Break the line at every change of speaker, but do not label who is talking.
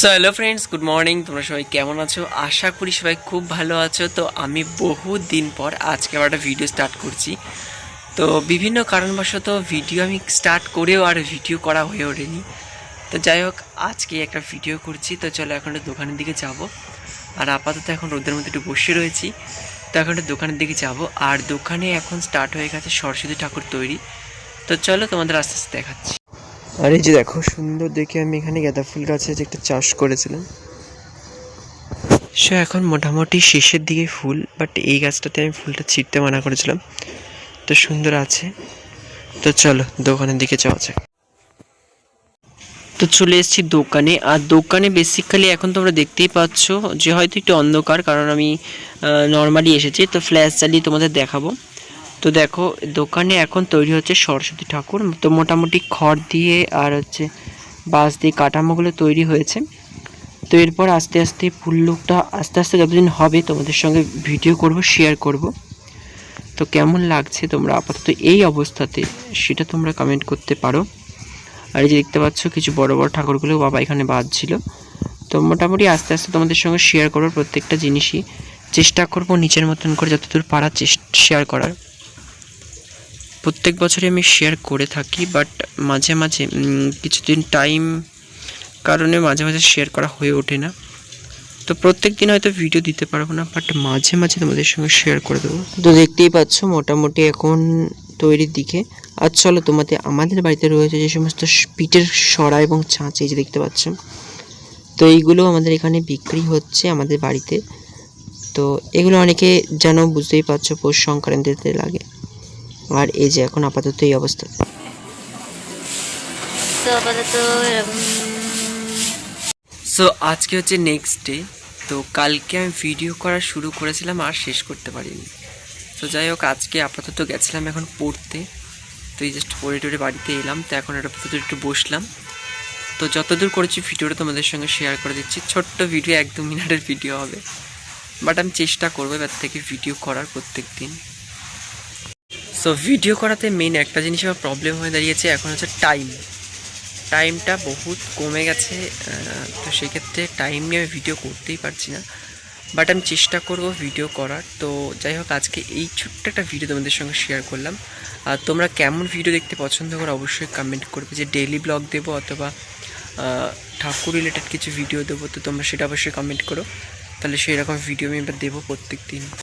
So hello friends good morning তোমরা সবাই কেমন আছো? আশা করি সবাই খুব ভালো আছো। তো আমি বহু দিন পর আজকে আবার একটা ভিডিও স্টার্ট করছি। তো বিভিন্ন কারণবশত ভিডিও আমি স্টার্ট করেও আর ভিডিও করা হয়ে ওঠেনি। তো যাই হোক, আজকে একটা ভিডিও করছি। তো চলো এখন একটু দোকানের দিকে যাব। আর আপাতত এখন রোদের মধ্যে একটু বসে রয়েছি। তো এখন একটু দোকানের দিকে যাব। আর দোকানে এখন স্টার্ট হয়ে গেছে সরস্বতী ঠাকুর তৈরি। তো চলো তোমাদের আস্তে আস্তে দেখাচ্ছি। আর এই যে দেখো, সুন্দর দেখে আমি এখানে গাঁদা ফুল গাছে যে একটা চাষ করেছিলাম। সে এখন মোটামুটি শেষের দিকে ফুল বাট এই গাছটাতে আমি ফুলটা ছিঁড়তে মানা করেছিলাম। তো সুন্দর আছে। তো চলো, দোকানের দিকে যাওয়া যাক। তো চলে এসেছি দোকানে। আর দোকানে বেসিক্যালি এখন তোমরা দেখতেই পাচ্ছ যে হয়তো একটু অন্ধকার, কারণ আমি নর্মালি এসেছি। তো ফ্ল্যাশ চালিয়ে তোমাদের দেখাবো। তো দেখো, দোকানে এখন তৈরি হচ্ছে সরস্বতী ঠাকুর। তো মোটামুটি খড় দিয়ে আর হচ্ছে বাঁশ দিয়ে কাঠামোগুলো তৈরি হয়েছে। তো এরপর আস্তে আস্তে ফুল লুকটা আস্তে আস্তে যতদিন হবে তোমাদের সঙ্গে ভিডিও করব শেয়ার করব। তো কেমন লাগছে তোমরা? আপাতত এই অবস্থাতে সেটা তোমরা কমেন্ট করতে পারো। আর এই যে দেখতে পাচ্ছ, কিছু বড় বড় ঠাকুরগুলো বাবা এখানে বাঁধছিল। তো মোটামুটি আস্তে আস্তে তোমাদের সঙ্গে শেয়ার করব। প্রত্যেকটা জিনিসই চেষ্টা করব নিচের মতন করে যতদূর পারার চেষ্টা শেয়ার করার। প্রত্যেক বছরই আমি শেয়ার করে থাকি বাট মাঝে মাঝে কিছুদিন টাইম কারণে মাঝে মাঝে শেয়ার করা হয়ে ওঠে না। তো প্রত্যেক দিন হয়তো ভিডিও দিতে পারব না বাট মাঝে মাঝে তোমাদের সঙ্গে শেয়ার করে দেবো। তো দেখতেই পাচ্ছ মোটামুটি এখন তৈরির দিকে। আর চলো তোমাদের আমাদের বাড়িতে রয়েছে যে সমস্ত পিঠের সরা এবং ছাঁচ, এই যে দেখতে পাচ্ছ। তো এইগুলো আমাদের এখানে বিক্রি হচ্ছে আমাদের বাড়িতে। তো এগুলো অনেকে যেন বুঝতেই পারছ পৌষ সংক্রান্তিতে লাগে। আর এই যে এখন আপাতত এই অবস্থা।
তো আপাতত
সো আজকে হচ্ছে নেক্সট ডে তো কালকে আমি ভিডিও করা শুরু করেছিলাম আর শেষ করতে পারিনি। তো যাই হোক আজকে আপাতত গেছিলাম এখন পড়তে। তো এই জাস্ট পড়ে টড়ে বাড়িতে এলাম। তো এখন এটা আপাতত একটু বসলাম। তো যতদূর করেছি ভিডিওটা তোমাদের সঙ্গে শেয়ার করে দিচ্ছি। ছোট্ট ভিডিও এক দু মিনিটের ভিডিও হবে। বাট আমি চেষ্টা করব এবার থেকে ভিডিও করার প্রত্যেক দিন সো ভিডিও করাতে মেন একটা জিনিস আমার প্রবলেম হয়ে দাঁড়িয়েছে, এখন হচ্ছে টাইম টাইমটা বহুত কমে গেছে তো সেক্ষেত্রে টাইম নিয়ে আমি ভিডিও করতেই পারছি না। বাট আমি চেষ্টা করব ভিডিও করার। তো যাই হোক, আজকে এই ছোট্ট একটা ভিডিও তোমাদের সঙ্গে শেয়ার করলাম। আর তোমরা কেমন ভিডিও দেখতে পছন্দ করো অবশ্যই কমেন্ট করবে যে ডেইলি ব্লগ দেবো অথবা ঠাকুর রিলেটেড কিছু ভিডিও দেবো, তো তোমরা সেটা অবশ্যই কমেন্ট করো। তাহলে সেই রকম ভিডিও আমি এবার দেবো প্রত্যেক দিন